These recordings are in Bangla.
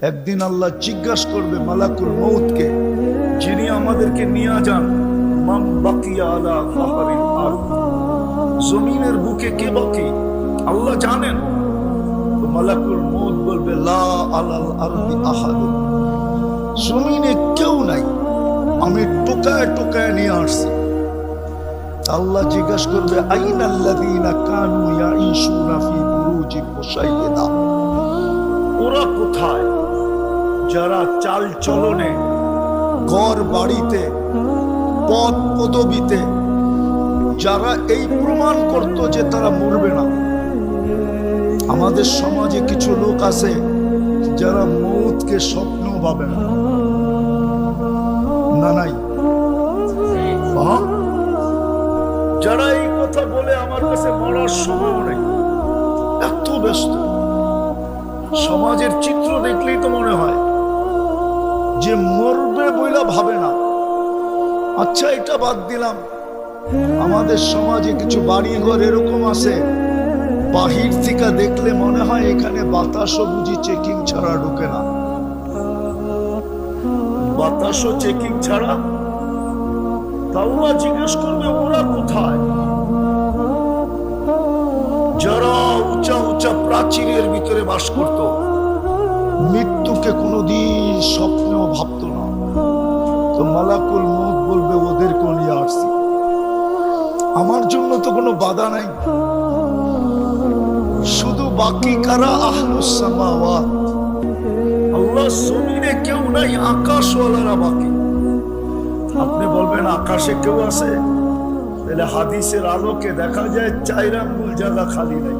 একদিন আল্লাহ জিজ্ঞাসা করবে মালাকুল মৌতকে যিনি আমাদেরকে নিয়ে যান বাকিয়া আলা। জমিনের বুকে কে বাকি আল্লাহ জানেন। তো মালাকুল মৌত বলবে, লা আলাল আরদি জমিনে কেউ নাই। আমি টোকায় টোকায় নিয়ে আসছি। আল্লাহ জিজ্ঞাসা করবে, আইনাল্লাযীনা কানু ইয়াঈশুনা ফি বুরুজিন ওরা কোথায়? যারা চাল চলনে, ঘর বাড়িতে পদ পদবিতে, যারা এই প্রমাণ করত যে তারা মরবে না। আমাদের সমাজে কিছু লোক আছে যারা মৌতকে স্বপ্ন পাবে না। না নাই? যারা এই কথা বলে আমার কাছে মরার সময় নেই। এত ব্যস্ত। সমাজের চিত্র দেখলেই তো মনে হয় যে মরবে বইলা ভাবে না। আচ্ছা এটা বাদ দিলাম। আমাদের সমাজে কিছু বাড়ি ঘর এরকম আছে। বাহির থেকে দেখলে মনে হয় এখানে বাতাসও বুঝি চেকিং ছাড়া ঢুকে না। বাতাসও চেকিং ছাড়া? তাওরা জিজ্ঞেস করবে ওরা কোথায়? যারা উঁচা উঁচা প্রাচীরের ভিতরে বাস করত। মৃত্যুকে কোনোদিন স্বপ্নেও ভাবত না। তো মালাকুল মত বলবে ওদেরকেও নিয়ে আসছি। আমার জন্য তো কোনো বাধা নাই। শুধু বাকি কারা আহলুস সামাওয়াত? আল্লাহ জমিনে কেউ নাই, আকাশওয়ালারা বাকি। আপনি বলবেন, আকাশে কেউ আছে? তাহলে হাদিসের আলোকে দেখা যায়, চাইরাঙ্গুল জায়গা খালি নাই।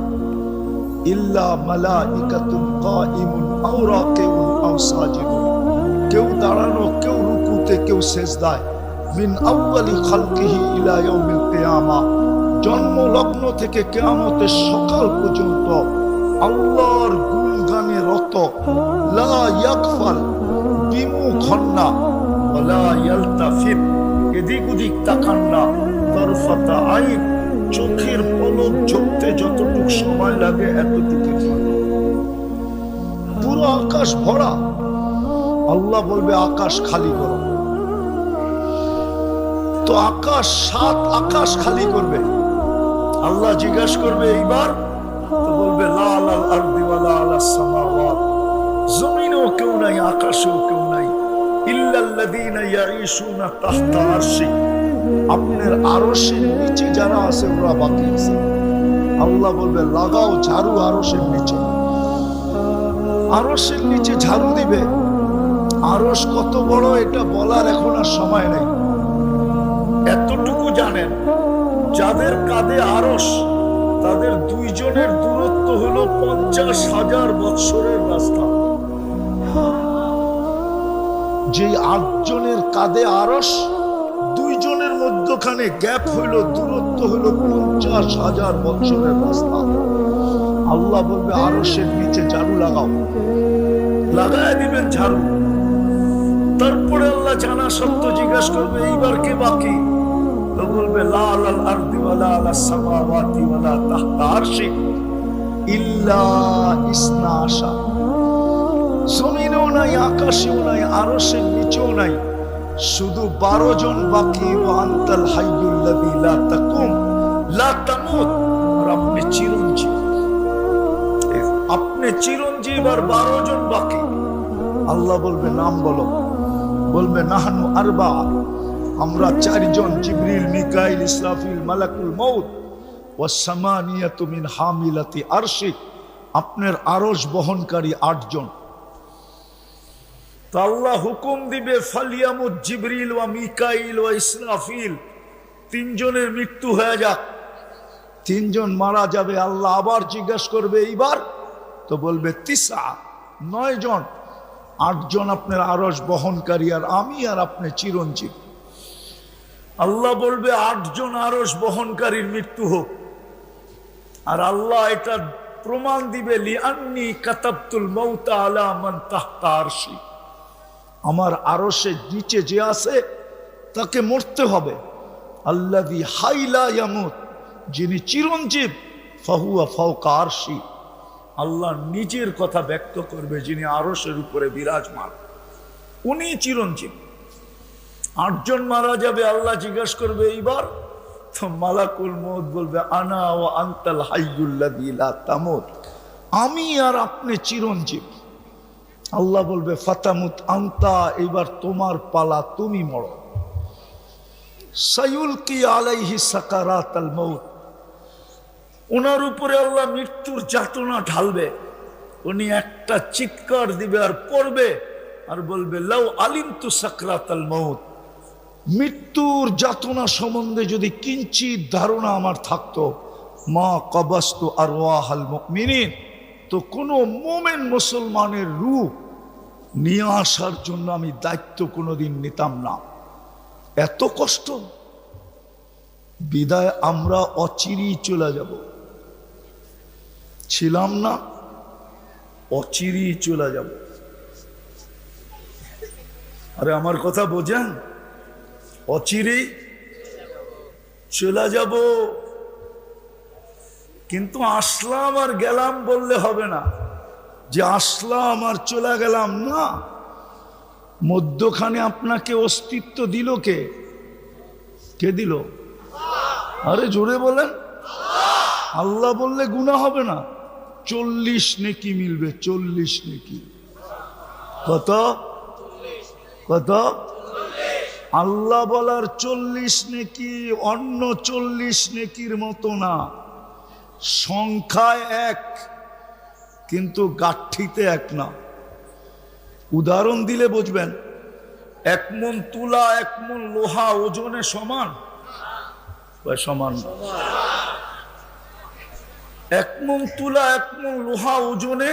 ইল্লা মালাইকাতুন কাইমুন আও রাকিউন আও সাজিদুন। কেউ দাঁড়ানো, কেউ রুকুতে, কেউ সেজদায়। মিন আউয়ালি খালকিহি ইলা ইয়াউমিল কিয়ামা। জন্ম লগ্ন থেকে কিয়ামতের সকাল পর্যন্ত আল্লাহর গুণগানে রত। লা ইয়াকফাল বিমুখন না ওয়ালা এদিক ওদিক তাকান না। তরফাতা আইন চোখের পলক ঝুঁকতে যতটুক সময় লাগে এতটুকু পুরো আকাশ ভরা। আল্লাহ বলবে, আকাশ খালি করো। তো আকাশ সাত আকাশ খালি করবে। আল্লাহ জিজ্ঞাসা করবে, এইবার? বলবে লাল আল আরদি ওয়ালা আলা সামাওয়াত। জমিনেও কেউ নাই, আকাশেও কেউ নাই। ইল্লাল্লাযীনা ইয়াঈশুনা তাহতা আরশি। আপনার আরশের নিচে যারা আছে, ওরা বাকি আছে। আল্লাহ বলবে, লাগাও ঝাড়ু আরশের নিচে। আরশের নিচে ঝাড়ু দিবে। আরশ কত বড়, এটা বলার এখন আর সময় নেই। এতটুকু জানেন, যাদের কাঁধে আরশ, তাদের দুইজনের দূরত্ব হলো পঞ্চাশ হাজার বৎসরের রাস্তা। যে আটজনের কাঁধে আরস মধ্যখানে গ্যাপ হইল, দূরত্ব হইল পঞ্চাশ হাজার বছরের রাস্তা। আল্লাহ বলবে আরসের নিচে ঝাড়ু লাগাও। লাগায় দিবেন ঝাড়ু। তারপরে আল্লাহ জানা সত্য জিজ্ঞাসা করবে, এইবার কে বাকি? বলবে, লাল আল আরদি ওয়ালা আলা সামাওয়াতি ওয়ালা তাহতা আরশি ইল্লা ইসনা আশা। জমিনেও নাই, আকাশেও নাই, আরশের নিচেও নাই। শুধু বারো জন বাকি আন্তাল হাইয়ুল্লাযী লা আপনি জন আল্লাহ বলবে, নাম বলো। বলবে আমরা চারজন, জিবরিল, মিকাইল মালাকুল হামিলাতি আরশিক। আপনার আরশ বহনকারী আটজন। তো আল্লাহ হুকুম দিবে ফালিয়ামুদ জিবরিল ওয়া মিকাইল ওয়া ইসরাফিল। তিনজনের মৃত্যু হয়ে যাক। তিনজন মারা যাবে, আল্লাহ আবার জিজ্ঞাসা করবে, এইবার? তো বলবে, তিসা, নয় জন। আটজন আপনার আরস বহনকারী আর আমি আর আপনি চিরঞ্জীব। আল্লাহ বলবে আটজন আরস বহনকারীর মৃত্যু হোক। আর আল্লাহ এটা প্রমাণ দিবে, লিআন্নি কাতাবতুল মৌতা আলা মান তাহতা আরশি। আমার আরশের নিচে যে আছে, তাকে মরতে হবে। আল্লাদি হাইলা ইয়ামুত, যিনি চিরঞ্জীব, ফাহুয়া ফাউকা আরশি। আল্লাহ নিজের কথা ব্যক্ত করবে, যিনি আরসের উপরে বিরাজমান। উনি চিরঞ্জীব। আটজন মারা যাবে, আল্লাহ জিজ্ঞেস করবে, এইবার? তো মালাকুল মত বলবে, আনা ও আন্তাল হাইয়ুল্লাহ তামত। আমি আর আপনি চিরঞ্জীব। আল্লাহ বলবে, ফাতামুত আন্তা এবার তোমার পালা, তুমি মরো। সাইউল কি আলাইহি সাকারাত মৌত ওনার উপরে আল্লাহ মৃত্যুর যাতনা ঢালবে। উনি একটা চিৎকার দিবে আর পড়বে আর বলবে, লাউ আলিম তু সাকরাত আল মৌত মৃত্যুর যাতনা সম্বন্ধে যদি কিঞ্চিত ধারণা আমার থাকতো, মা কবাস্ত আর ওয়াহাল মিনিন তো কোনো মোমেন মুসলমানের রূপ নিয়ে আসার জন্য আমি দায়িত্ব কোনোদিন নিতাম না। এত কষ্ট। বিদায় আমরা অচিরেই চলে যাব। ছিলাম না, অচিরেই চলে যাব। আরে আমার কথা বোঝেন? অচিরেই চলে যাব। কিন্তু আসলাম আর গেলাম বললে হবে না। যে আসলাম আর চলে গেলাম না। মধ্যখানে আপনাকে অস্তিত্ব দিল কে? কে দিল? আরে জোরে বলেন। আল্লাহ বললে গুণা হবে না। চল্লিশ নেকি মিলবে, চল্লিশ নেকি। কত? কত? আল্লাহ বলার চল্লিশ নেকি অন্য চল্লিশ নেকির মতো না। সংখ্যায় এক। কিন্তু গাঠিতে এক না। উদাহরণ দিলে বুঝবেন, এক মন তুলা, এক মন লোহা ওজনে সমান? সমান। এক মন তুলা, এক মন লোহা ওজনে,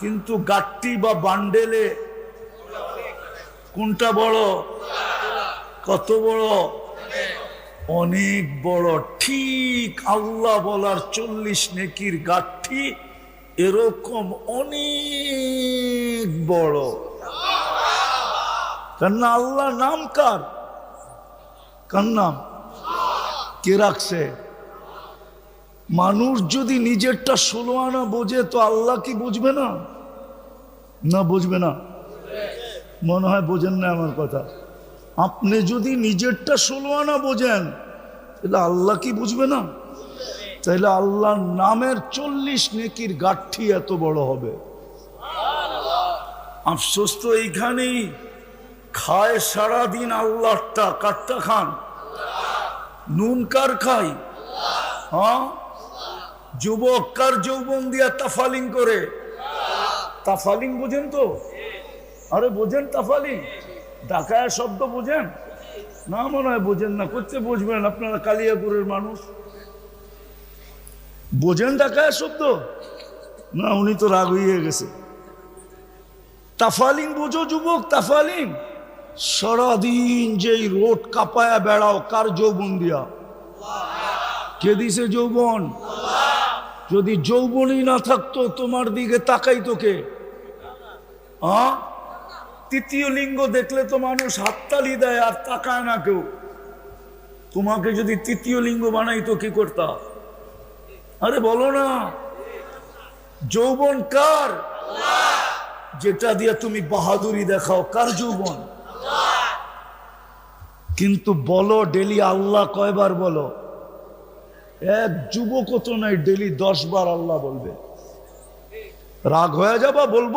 কিন্তু গাঠটি বা বান্ডেলে কোনটা বড়? কত বড়? অনেক বড়। ঠিক আল্লাহ বলার চল্লিশ নেকির গাঠি এরকম অনেক বড়। কেন আল্লাহ নাম কার? কার নাম? কে রাখছে? মানুষ যদি নিজেরটা ষোলো আনা বোঝে, তো আল্লাহ কি বুঝবে না? না বুঝবে না? মনে হয় বোঝেন না আমার কথা। আপনি যদি নিজেরটা ষোলো আনা বোঝেন, তাহলে আল্লাহ কি বুঝবে না? তাহলে আল্লাহর নামের চল্লিশ নেকির গাঠি এত বড় হবে। আফসোস তো এইখানেই। খায় সারাদিন আল্লাহটা কাটটা খান? নুন কার খাই হ্যাঁ? যুবক কার যৌবন দিয়া তাফালিং করে? তাফালিং বোঝেন তো? আরে বোঝেন তাফালিং? ডাকায় শব্দ বোঝেন? না মনে হয় বোঝেন না, করতে বুঝবেন আপনারা কালিয়াপুরের মানুষ। বোঝেন ডাকায় শব্দ? না, উনি তো রাগ হয়ে গেছে। তাফালিং বোঝো যুবক তাফালিং সারাদিন যেই রোড কাপায়া বেড়াও, কার যৌবন দিয়া? কে দিছে যৌবন? যদি যৌবনই না থাকতো, তোমার দিকে তাকাই তোকে তৃতীয় লিঙ্গ দেখলে তো মানুষ হাততালি দেয় আর তাকায় না কেউ। তোমাকে যদি তৃতীয় লিঙ্গ বানাইতো কি করতা? আরে বলো না। যৌবন কার? যেটা দিয়ে তুমি বাহাদুরি দেখাও, কার যৌবন? কিন্তু বলো ডেলি আল্লাহ কয়বার বলো? এক যুবক তো নাই, ডেলি দশ বার আল্লাহ বলবে। রাগ হয়ে যাবা বলব?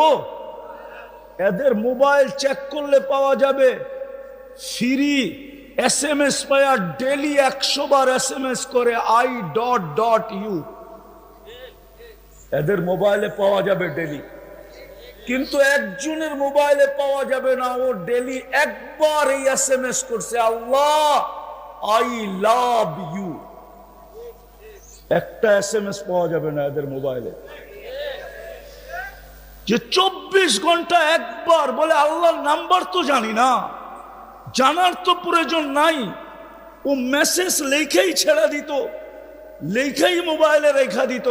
এদের মোবাইল চেক করলে পাওয়া যাবে। ফ্রি এস এম এস পায়া ডেলি একশো বার এস এম এস করে আই ডট ডট ইউ এদের মোবাইলে পাওয়া যাবে ডেলি কিন্তু একজনের মোবাইলে পাওয়া যাবে না, ও ডেলি একবার এই এস এম এস করছে, আল্লাহ আই লাভ ইউ একটা এস এম এস পাওয়া যাবে না এদের মোবাইলে যে চব্বিশ ঘণ্টা একবার বলে, আল্লাহর নাম্বার তো জানি না। জানার তো প্রয়োজন নাই। ও মেসেজ লেখেই ছেড়ে দিত, লেখেই মোবাইলে রেখা দিত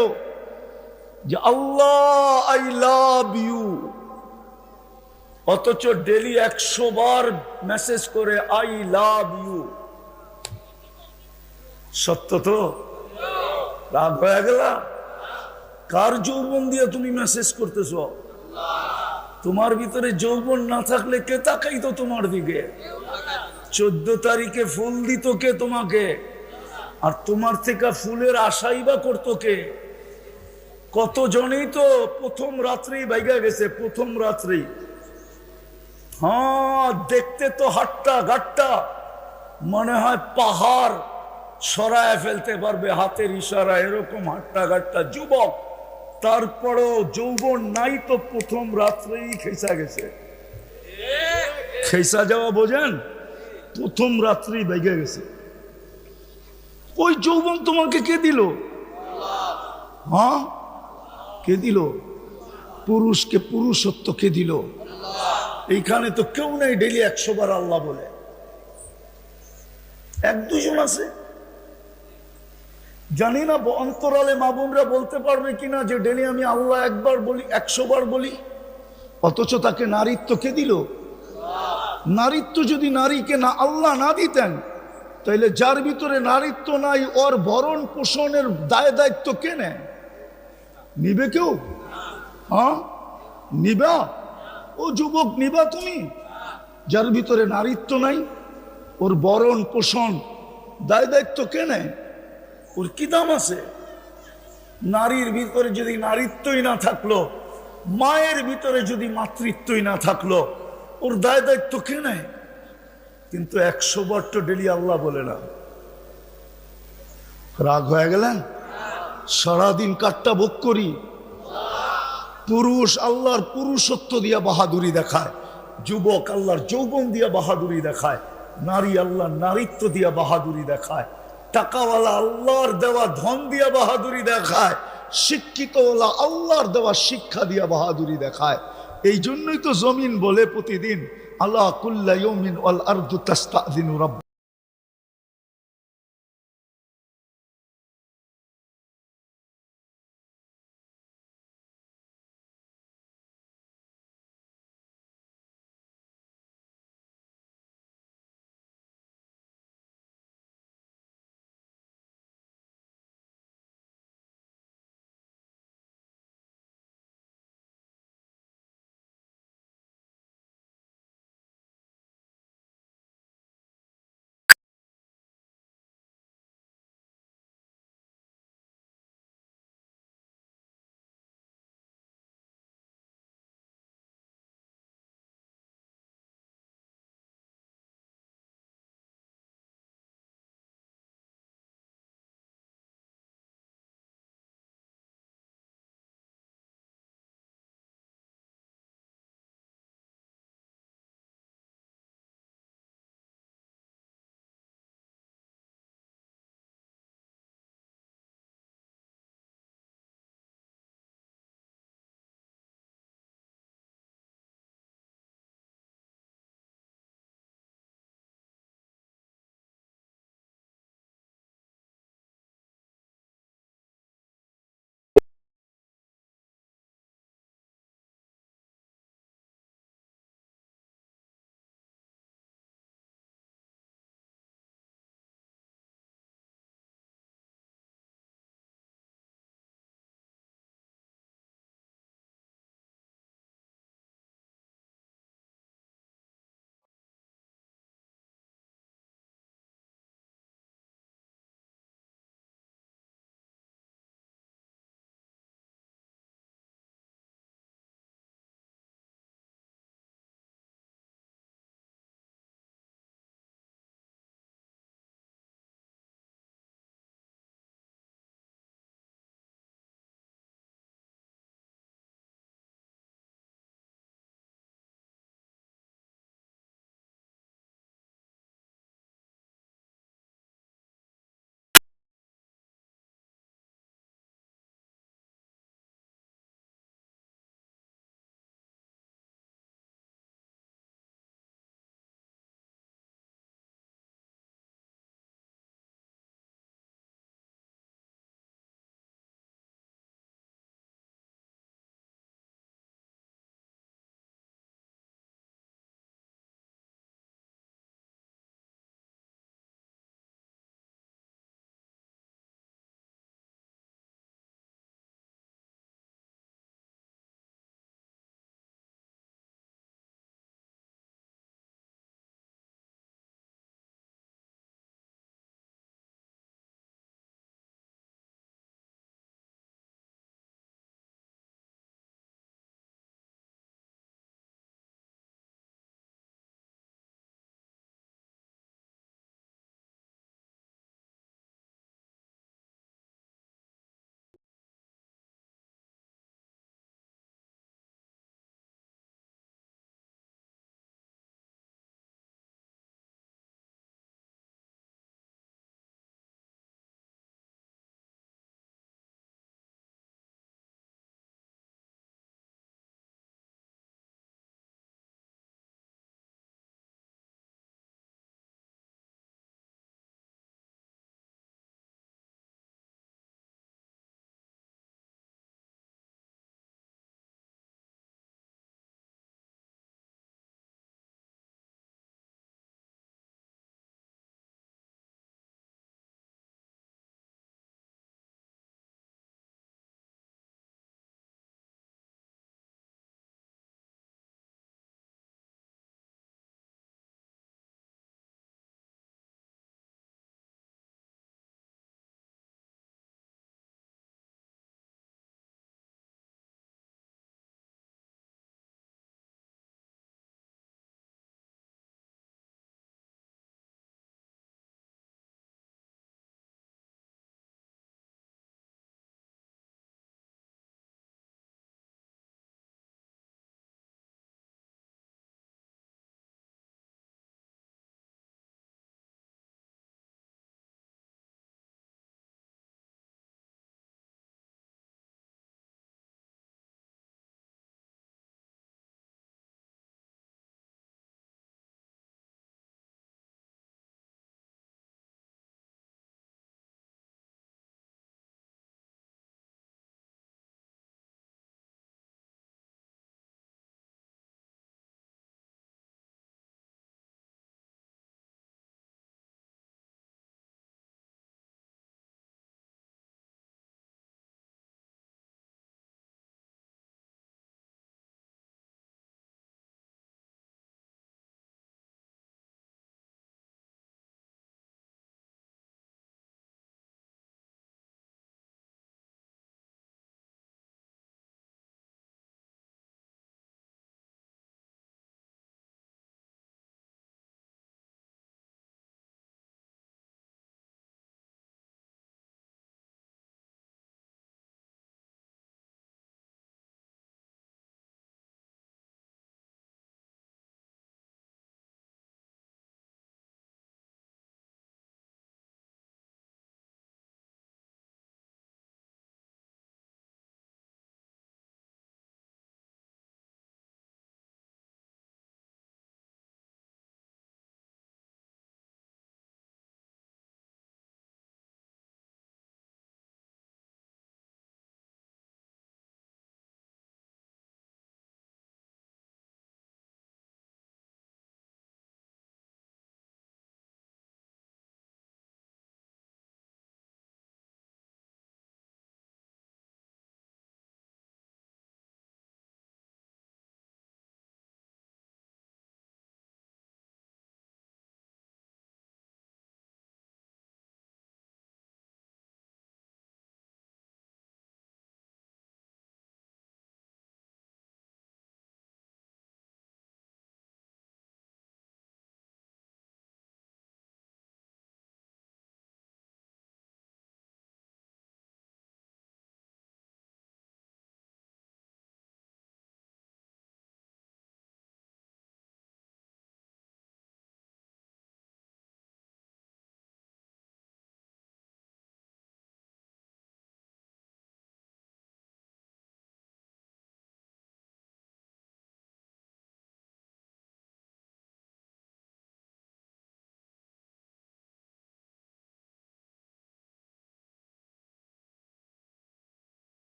যে, আল্লাহ আই লাভ ইউ অথচ ডেলি একশো বার মেসেজ করে আই লাভ ইউ সত্য তো? রাগ হয়ে গেল? কার যৌবন দিয়ে তুমি মেসেজ করতেছ? তোমার ভিতরে যৌবন না থাকলে কে তাকাই তো তোমার দিকে? চোদ্দ তারিখে ফুল দিত কে তোমাকে? আর তোমার থেকে ফুলের আশাই বা করতো কে? কতজনেই তো প্রথম রাত্রেই বাইগা গেছে, প্রথম রাত্রেই। হ্যাঁ দেখতে তো হাটটা ঘাটটা। মনে হয় পাহাড় সরায় ফেলতে পারবে, হাতের ইশারা এরকম হাট্টা ঘাটটা যুবক। তারপরেও যৌবন নাই তো প্রথম রাত্রেই খেসা গেছে। খেসা যাওয়া বোঝেন? প্রথম রাত্রেই বেগে গেছে। ওই যৌবন তোমাকে কে দিল? হ্যাঁ? কে দিল? পুরুষকে পুরুষত্ব কে দিল? এইখানে তো কেউ নেই ডেলি একশো বার আল্লাহ বলে। এক দুজন আছে? জানি না অন্তরালে মা বোনরা বলতে পারবে কিনা যে ডেলি আমি আল্লাহ একবার বলি, একশো বার বলি। অথচ তাকে নারীত্ব কে দিল? নারীত্ব যদি নারীকে না আল্লাহ না দিতেন, তাইলে যার ভিতরে নারীত্ব নাই, ওর ভরণ পোষণের দায় দায়িত্ব কে নেয়? নিবে কেউ? হ্যাঁ? নিবা? ও যুবক, নিবা তুমি? যার ভিতরে নারীত্ব নাই, ওর বরণ পোষণ, দায় দায়িত্ব কে নেয়? ওর কি দাম আছে? নারীর ভিতরে যদি নারীত্বই না থাকল, মায়ের ভিতরে যদি মাতৃত্বই না থাকল, ওর দায় দায়িত্ব কে নেয়? কিন্তু একশো বার তো ডেলি আল্লাহ বলে না। রাগ হয়ে গেলেন? সারাদিন কাটটা ভোগ করি। পুরুষ আল্লাহর পুরুষত্ব দিয়া বাহাদুরি দেখায়, যুবক আল্লাহর যৌবন দিয়া বাহাদুরি দেখায়, নারী আল্লাহর নারীত্ব দিয়া বাহাদুরি দেখায়। টাকাওয়ালা আল্লাহর দেওয়া ধন দিয়া বাহাদুরি দেখায়, শিক্ষিতওয়ালা আল্লাহর দেওয়া শিক্ষা দিয়া বাহাদুরি দেখায়। এই জন্যই তো জমিন বলে প্রতিদিন, আল্লাহ কুল্লা ইউমিন ওয়াল আরদু তাস্তাযিনু রাব্ব